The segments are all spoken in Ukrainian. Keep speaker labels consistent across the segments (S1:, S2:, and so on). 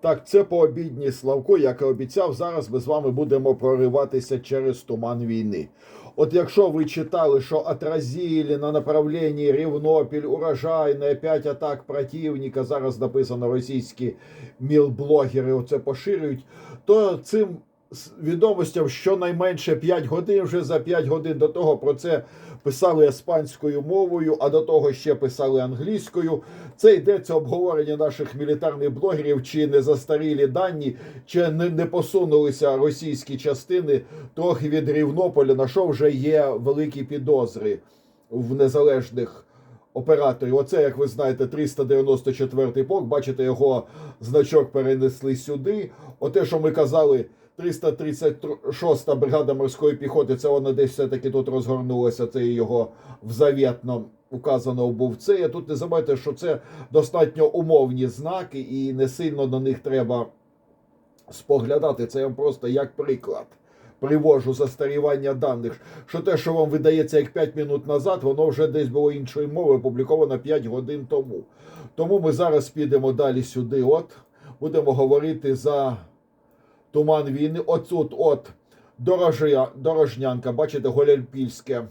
S1: Так, це пообідній Славко, як і обіцяв, зараз ми з вами будемо прориватися через туман війни. От якщо ви читали, що отразили на направленні Рівнопіль, урожайне, 5 атак противника, зараз написано російські мілблогери оце поширюють, то цим відомостям щонайменше 5 годин, вже за 5 годин до того про це писали іспанською мовою, а до того ще писали англійською. Це йдеться обговорення наших мілітарних блогерів, чи не застарілі дані, чи не, не посунулися російські частини трохи від Рівнополя, на що вже є великі підозри в незалежних операторів. Оце, як ви знаєте, 394 полк. Бачите, його значок перенесли сюди. Оте, що ми казали. 336 бригада морської піхоти, це вона десь все-таки тут розгорнулася. Це його в завітно указано був це. Я Тут не забувайте, що це достатньо умовні знаки, і не сильно на них треба споглядати. Це я вам просто як приклад. Привожу застарівання даних, що те, що вам видається як 5 минут назад, воно вже десь було іншою мовою, опубліковано 5 годин тому. Тому ми зараз підемо далі сюди. От будемо говорити за туман війни. Отут, от Дорожя, Дорожнянка, бачите, Голянпільське.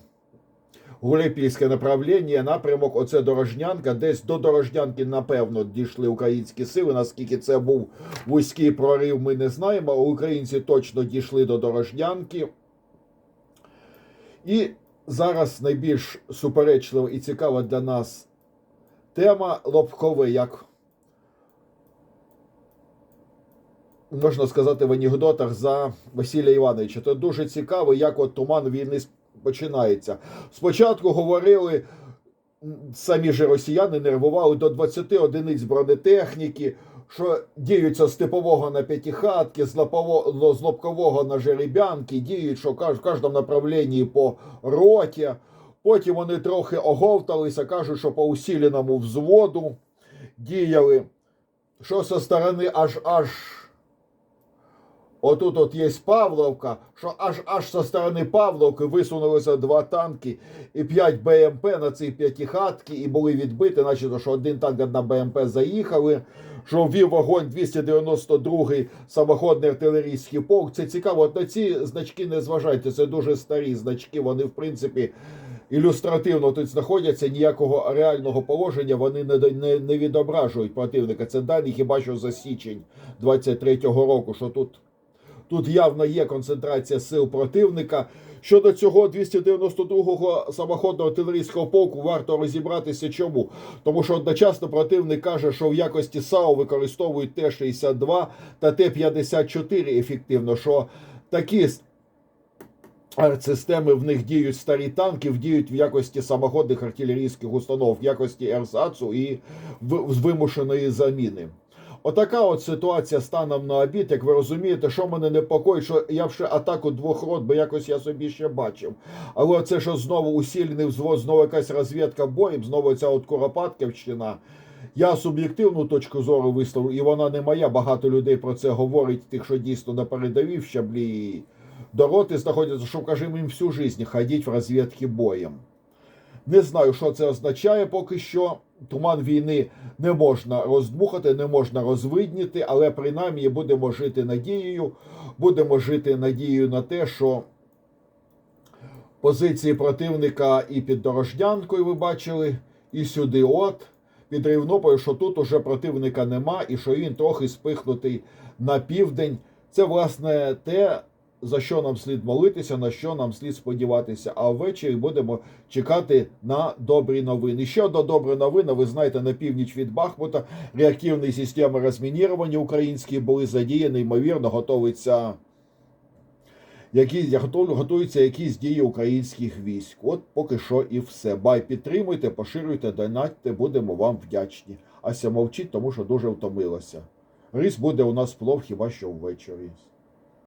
S1: Гуляйпільське направлення, напрямок, оце Дорожнянка. Десь до Дорожнянки, напевно, дійшли українські сили. Наскільки це був вузький прорив, ми не знаємо. Українці точно дійшли до Дорожнянки. І зараз найбільш суперечлива і цікава для нас тема Лобкове, як можна сказати в анекдотах за Василя Івановича. Це дуже цікаво, як от туман війни починається. Спочатку говорили, самі ж росіяни нервували до 20 одиниць бронетехніки, що діються з типового на п'ятихатки, з лопово- з лобкового на жеребянки, діють, що в кожному направленні по роті. Потім вони трохи оговталися, кажуть, що по усіленому взводу діяли, що со сторони аж аж. Отут от є Павловка, що аж аж со сторони Павловки висунулися два танки і 5 БМП на ці п'ятихатки і були відбиті, наче що один танк, одна БМП заїхали, що ввів вогонь 292-й самоходний артилерійський полк. Це цікаво. От на ці значки не зважайте, це дуже старі значки. Вони, в принципі, ілюстративно тут знаходяться. Ніякого реального положення вони не, не, не відображують противника. Це дані хіба що за січень 23-го року, що тут. Тут явно є концентрація сил противника. Щодо цього 292-го самоходного артилерійського полку варто розібратися чому. Тому що одночасно противник каже, що в якості САУ використовують Т-62 та Т-54 ефективно, що такі с- артсистеми в них діють старі танки, діють в якості самоходних артилерійських установ, в якості ЕРСАЦу і вимушеної заміни. Отака от ситуація станом на обід. Як ви розумієте, що мене непокоїть, що я вже атаку двох рот, бо якось я собі ще бачив. Але це що знову усілений взвод, знову якась розвідка боєм, знову ця от Куропатківщина. Я суб'єктивну точку зору висловлю, і вона не моя. Багато людей про це говорить, тих, що дійсно на передовій в щаблі до роти знаходяться, що кажемо їм всю життя ходіть в розвідки боєм. Не знаю, що це означає поки що. Туман війни не можна роздмухати, не можна розвидніти, але принаймні будемо жити надією, будемо жити надією на те, що позиції противника і під Дорожнянкою ви бачили, і сюди от, під Рівнополем, що тут уже противника нема, і що він трохи спихнутий на південь. Це, власне, те, за що нам слід молитися, на що нам слід сподіватися. А ввечері будемо чекати на добрі новини. Ще одна добра новина. Ви знаєте, на північ від Бахмута реактивні системи розмінірування українські були задіяні, ймовірно, готуються. Які готуються якісь дії українських військ. От поки що і все. Бай, підтримуйте, поширюйте, донатьте, будемо вам вдячні. Ася мовчить, тому що дуже втомилася. Рис буде у нас плов хіба що ввечері.